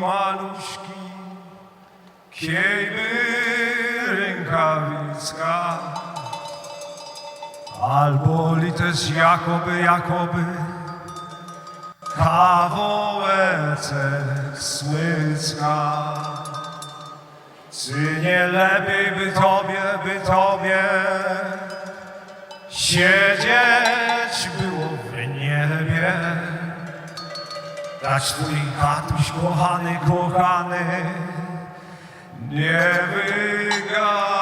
maluśki, kiejby rękawiczka. Albo lites jakoby, jakoby kawołecek smycka. Czy nie lepiej by tobie, by tobie siedzieć było Twój tatuś kochany, kochany nie wyganiał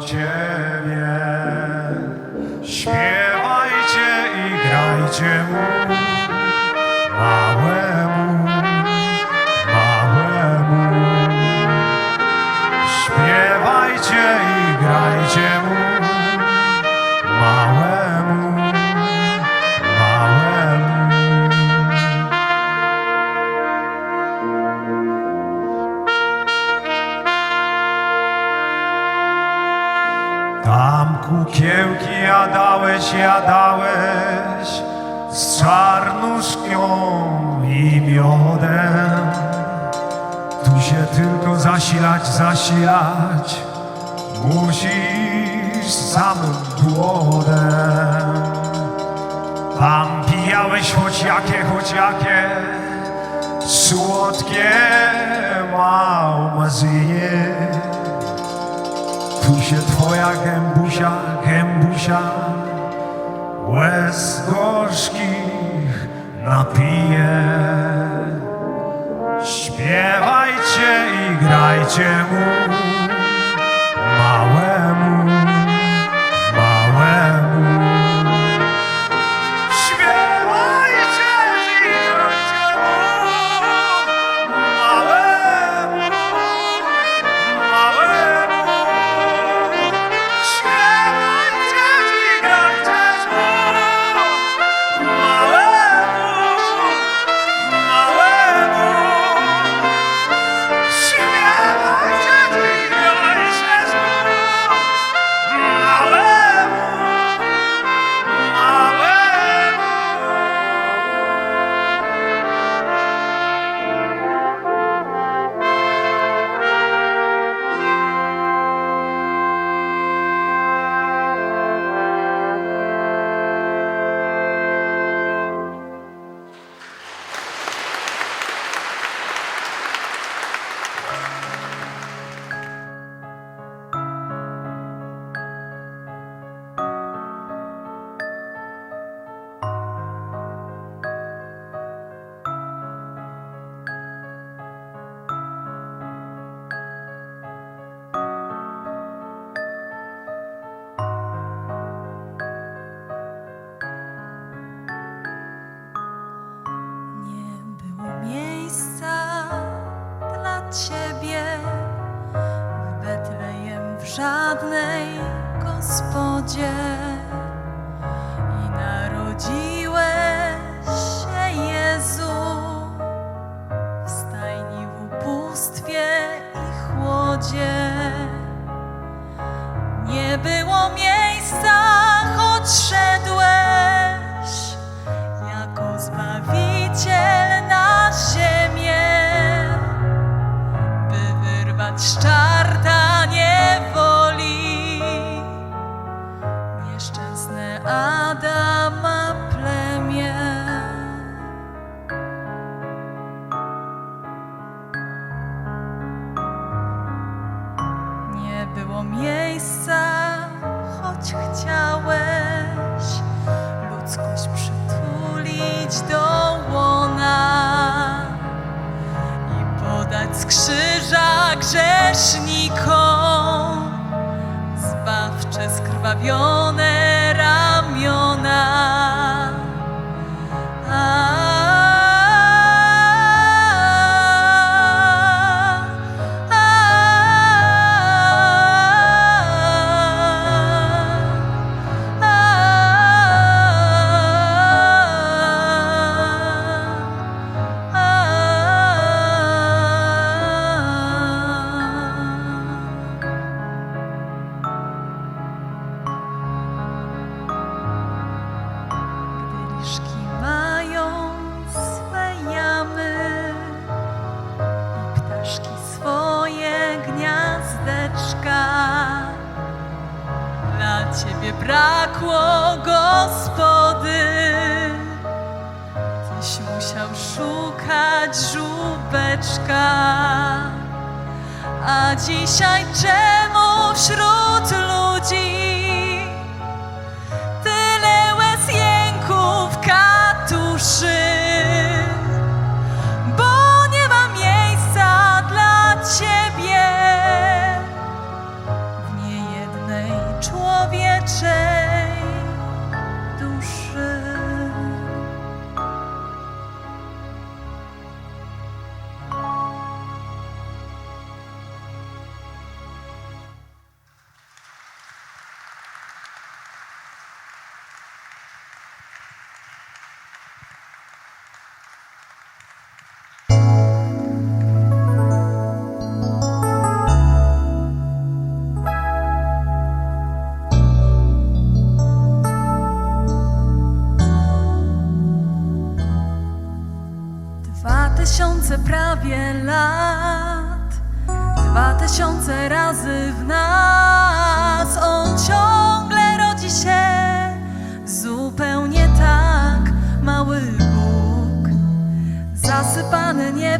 ciebie. Śpiewajcie i grajcie mu kukiełki jadałeś, jadałeś z czarnuszką i miodem. Tu się tylko zasilać, zasilać musisz samym głodem. Tam pijałeś choć jakie, choć jakie słodkie małmazyje. Tu się twoja gębusia, gębusia łez gorzkich napije. Śpiewajcie i grajcie mu małemu, żadnej gospodzie i narodziłeś się Jezu w stajni w ubóstwie i chłodzie. Nie było miejsca, choć szedłeś jako Zbawiciel na ziemię, by wyrwać z a dzisiaj czeka.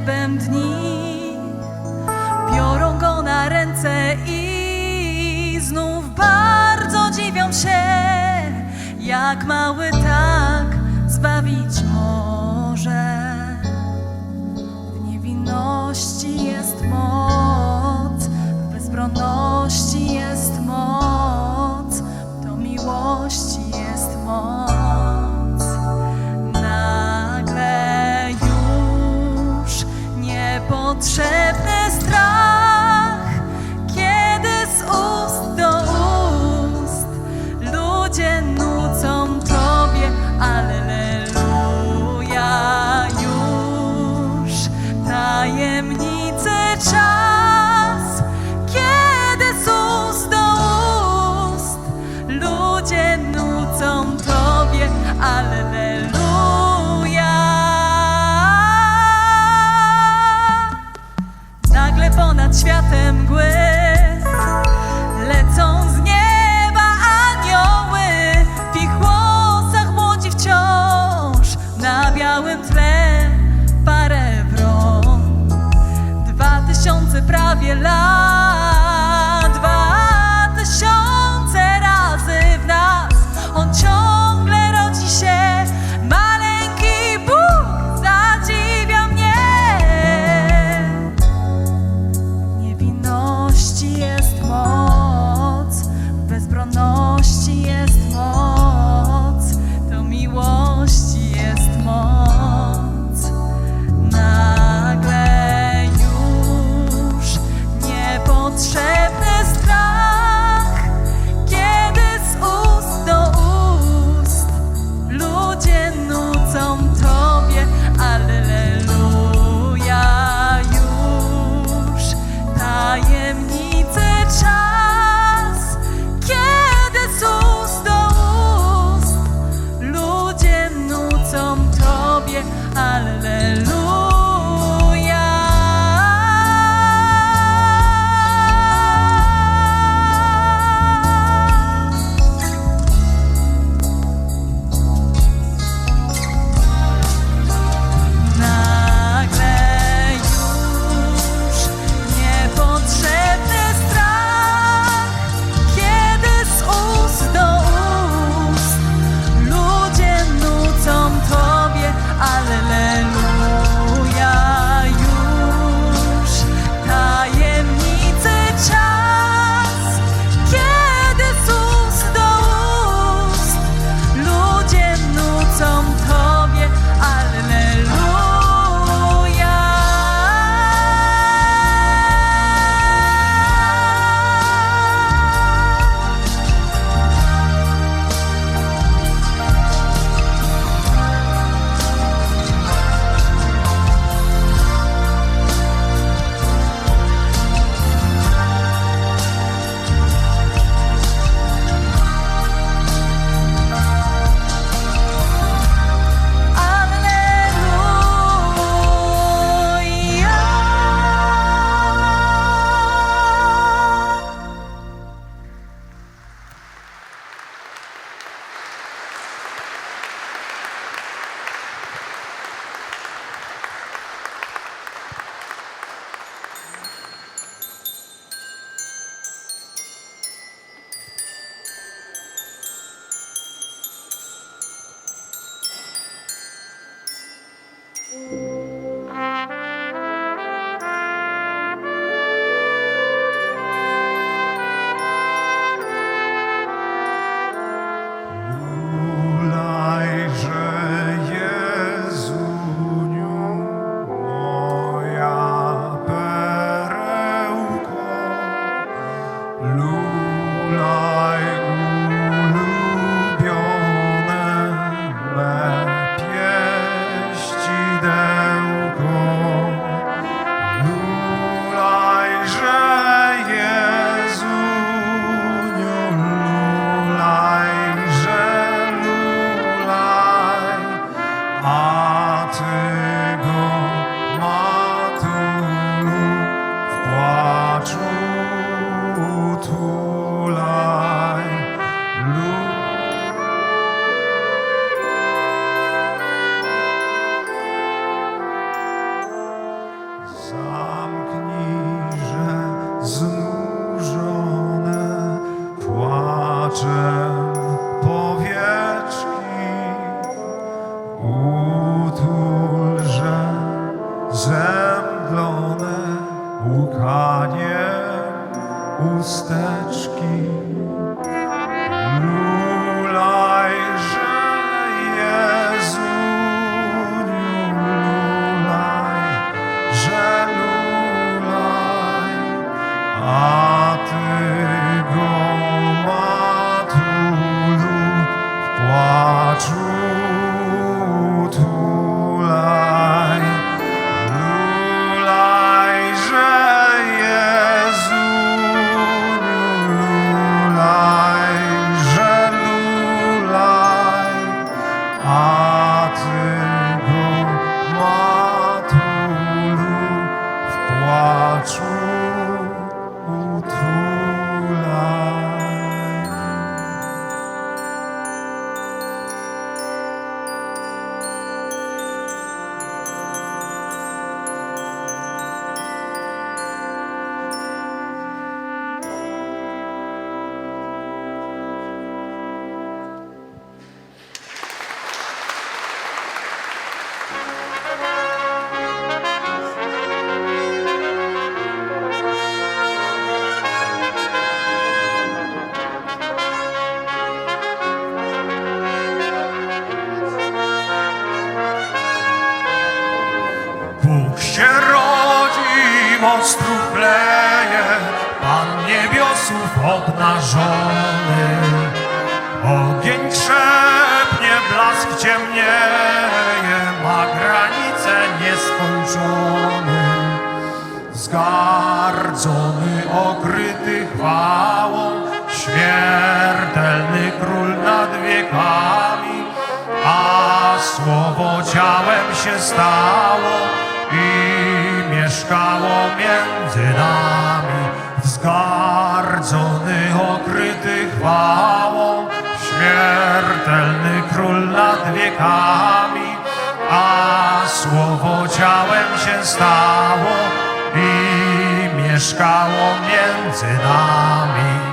niebem dni Biorą go na ręce i znów bardzo dziwią się Jak mały tak zbawić może. Mm. Się rodzi, moc truchleje, Pan niebiosów obnażony. Ogień krzepnie, blask ciemnieje, ma granice nieskończone. Zgardzony, okryty chwałą, śmiertelny król nad wiekami, a słowo ciałem się stało i mieszkało między nami. Wzgardzony, okryty chwałą, śmiertelny król nad wiekami, a słowo ciałem się stało i mieszkało między nami.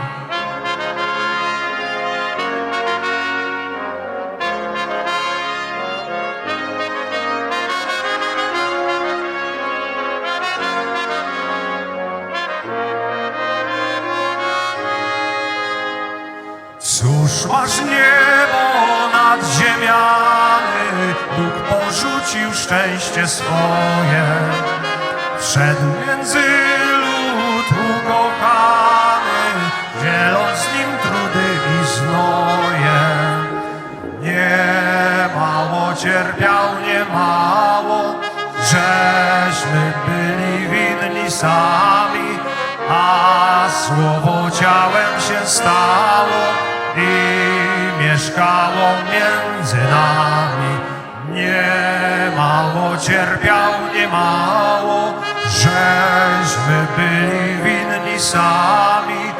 Cóż masz niebo nad ziemiami, Bóg porzucił szczęście swoje. Wszedł między lud ukochany, dzieląc z nim trudy i znoje. Nie mało cierpiał, nie mało, żeśmy byli winni sami, a słowo ciałem się stało i mieszkało między nami. Nie mało cierpiał, nie mało, żeśmy byli winni sami,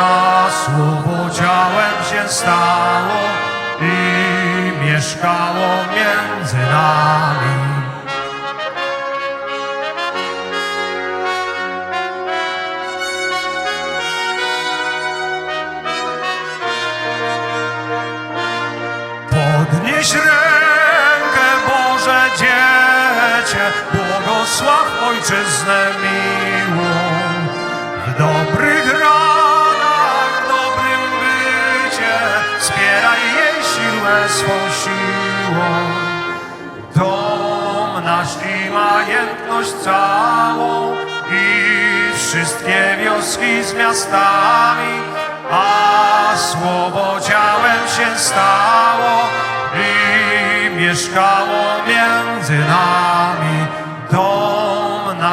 a słowo ciałem się stało i mieszkało między nami. Ojczyznę miłą. W dobrych ranach, w dobrym bycie, wspieraj jej siłę swą siłą. Dom nasz i majętność całą i wszystkie wioski z miastami, a słowo ciałem się stało i mieszkało między nami. Dom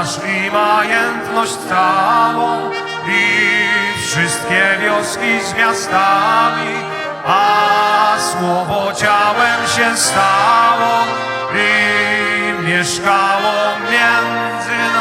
nasz i majętność całą i wszystkie wioski z miastami, a słowo ciałem się stało i mieszkało między